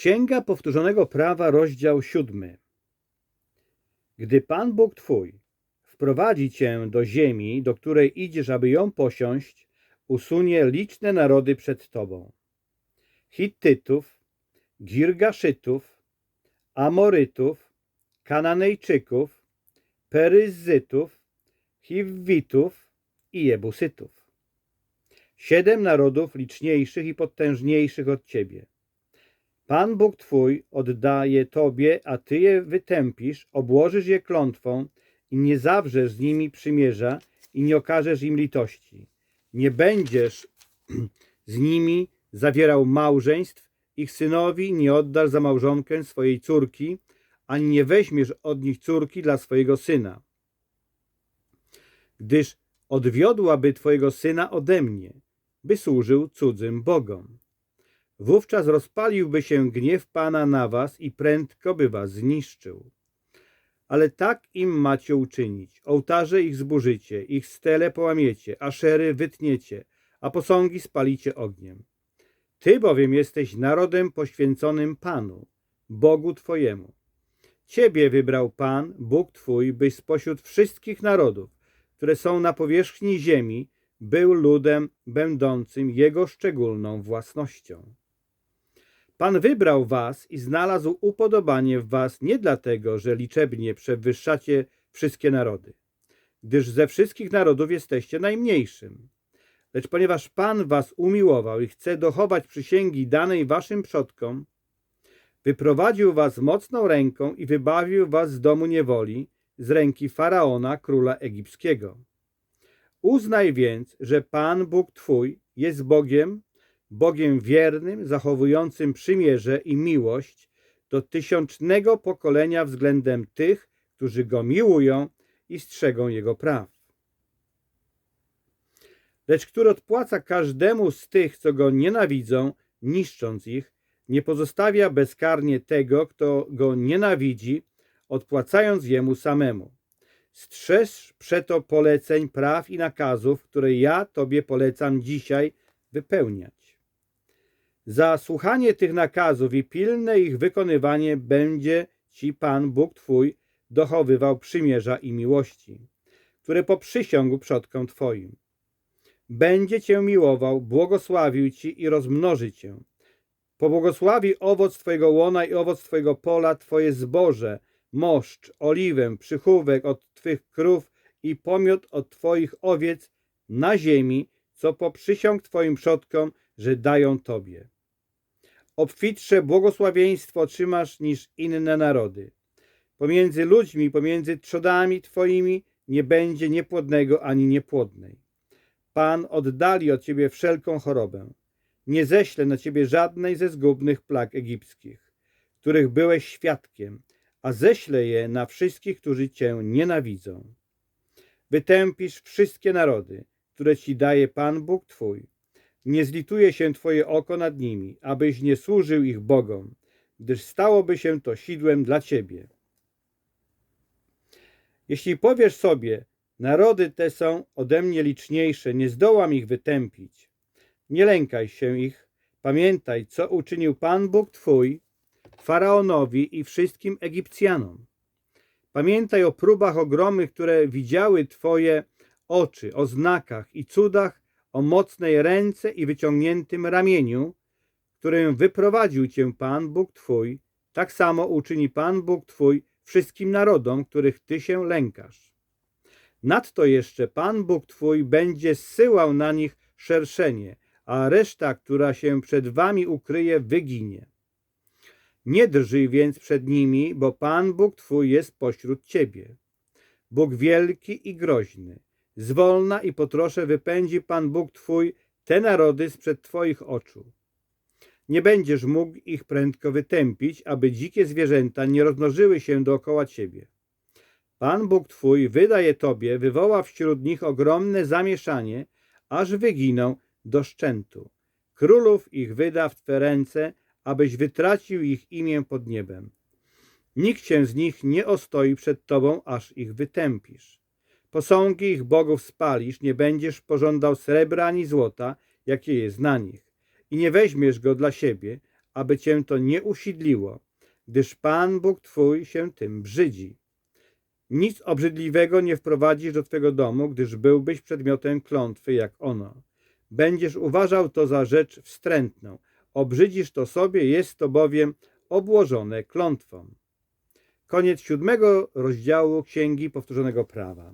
Księga Powtórzonego Prawa, rozdział siódmy. Gdy Pan Bóg Twój wprowadzi Cię do ziemi, do której idziesz, aby ją posiąść, usunie liczne narody przed Tobą. Hittytów, Girgaszytów, Amorytów, Kananejczyków, Peryzytów, Hiwitów i Jebusytów. Siedem narodów liczniejszych i potężniejszych od Ciebie. Pan Bóg Twój oddaje Tobie, a Ty je wytępisz, obłożysz je klątwą i nie zawrzesz z nimi przymierza i nie okażesz im litości. Nie będziesz z nimi zawierał małżeństw, ich synowi nie oddasz za małżonkę swojej córki, ani nie weźmiesz od nich córki dla swojego syna. Gdyż odwiodłaby Twojego syna ode mnie, by służył cudzym bogom. Wówczas rozpaliłby się gniew Pana na was i prędko by was zniszczył. Ale tak im macie uczynić. Ołtarze ich zburzycie, ich stele połamiecie, aszery wytniecie, a posągi spalicie ogniem. Ty bowiem jesteś narodem poświęconym Panu, Bogu Twojemu. Ciebie wybrał Pan, Bóg Twój, byś spośród wszystkich narodów, które są na powierzchni ziemi, był ludem będącym Jego szczególną własnością. Pan wybrał was i znalazł upodobanie w was nie dlatego, że liczebnie przewyższacie wszystkie narody, gdyż ze wszystkich narodów jesteście najmniejszym. Lecz ponieważ Pan was umiłował i chce dochować przysięgi danej waszym przodkom, wyprowadził was mocną ręką i wybawił was z domu niewoli, z ręki Faraona, króla egipskiego. Uznaj więc, że Pan Bóg Twój jest Bogiem, Bogiem wiernym, zachowującym przymierze i miłość do tysiącznego pokolenia względem tych, którzy Go miłują i strzegą Jego praw. Lecz który odpłaca każdemu z tych, co Go nienawidzą, niszcząc ich, nie pozostawia bezkarnie tego, kto Go nienawidzi, odpłacając Jemu samemu. Strzeż przeto poleceń, praw i nakazów, które ja Tobie polecam dzisiaj wypełniać. Za słuchanie tych nakazów i pilne ich wykonywanie będzie Ci Pan Bóg Twój dochowywał przymierza i miłości, które poprzysiągł przodkom Twoim. Będzie Cię miłował, błogosławił Ci i rozmnoży Cię. Pobłogosławi owoc Twojego łona i owoc Twojego pola, Twoje zboże, moszcz, oliwę, przychówek od Twych krów i pomiot od Twoich owiec na ziemi, co poprzysiąg Twoim przodkom, że dają Tobie. Obfitsze błogosławieństwo otrzymasz niż inne narody. Pomiędzy ludźmi, pomiędzy trzodami Twoimi nie będzie niepłodnego ani niepłodnej. Pan oddali od Ciebie wszelką chorobę. Nie ześlę na Ciebie żadnej ze zgubnych plag egipskich, których byłeś świadkiem, a ześlę je na wszystkich, którzy Cię nienawidzą. Wytępisz wszystkie narody, które Ci daje Pan Bóg Twój. Nie zlituje się Twoje oko nad nimi, abyś nie służył ich bogom, gdyż stałoby się to sidłem dla Ciebie. Jeśli powiesz sobie, narody te są ode mnie liczniejsze, nie zdołam ich wytępić. Nie lękaj się ich, pamiętaj, co uczynił Pan Bóg Twój, Faraonowi i wszystkim Egipcjanom. Pamiętaj o próbach ogromnych, które widziały Twoje oczy, o znakach i cudach, o mocnej ręce i wyciągniętym ramieniu, którym wyprowadził Cię Pan Bóg Twój, tak samo uczyni Pan Bóg Twój wszystkim narodom, których Ty się lękasz. Nadto jeszcze Pan Bóg Twój będzie zsyłał na nich szerszenie, a reszta, która się przed Wami ukryje, wyginie. Nie drżyj więc przed nimi, bo Pan Bóg Twój jest pośród Ciebie. Bóg wielki i groźny. Zwolna i potrosze wypędzi Pan Bóg Twój te narody sprzed Twoich oczu. Nie będziesz mógł ich prędko wytępić, aby dzikie zwierzęta nie rozmnożyły się dookoła Ciebie. Pan Bóg Twój wydaje Tobie, wywoła wśród nich ogromne zamieszanie, aż wyginą do szczętu. Królów ich wyda w Twe ręce, abyś wytracił ich imię pod niebem. Nikt się z nich nie ostoi przed Tobą, aż ich wytępisz. Posągi ich bogów spalisz, nie będziesz pożądał srebra ani złota, jakie jest na nich, i nie weźmiesz go dla siebie, aby cię to nie usidliło, gdyż Pan Bóg Twój się tym brzydzi. Nic obrzydliwego nie wprowadzisz do Twego domu, gdyż byłbyś przedmiotem klątwy jak ono. Będziesz uważał to za rzecz wstrętną. Obrzydzisz to sobie, jest to bowiem obłożone klątwą. Koniec siódmego rozdziału Księgi Powtórzonego Prawa.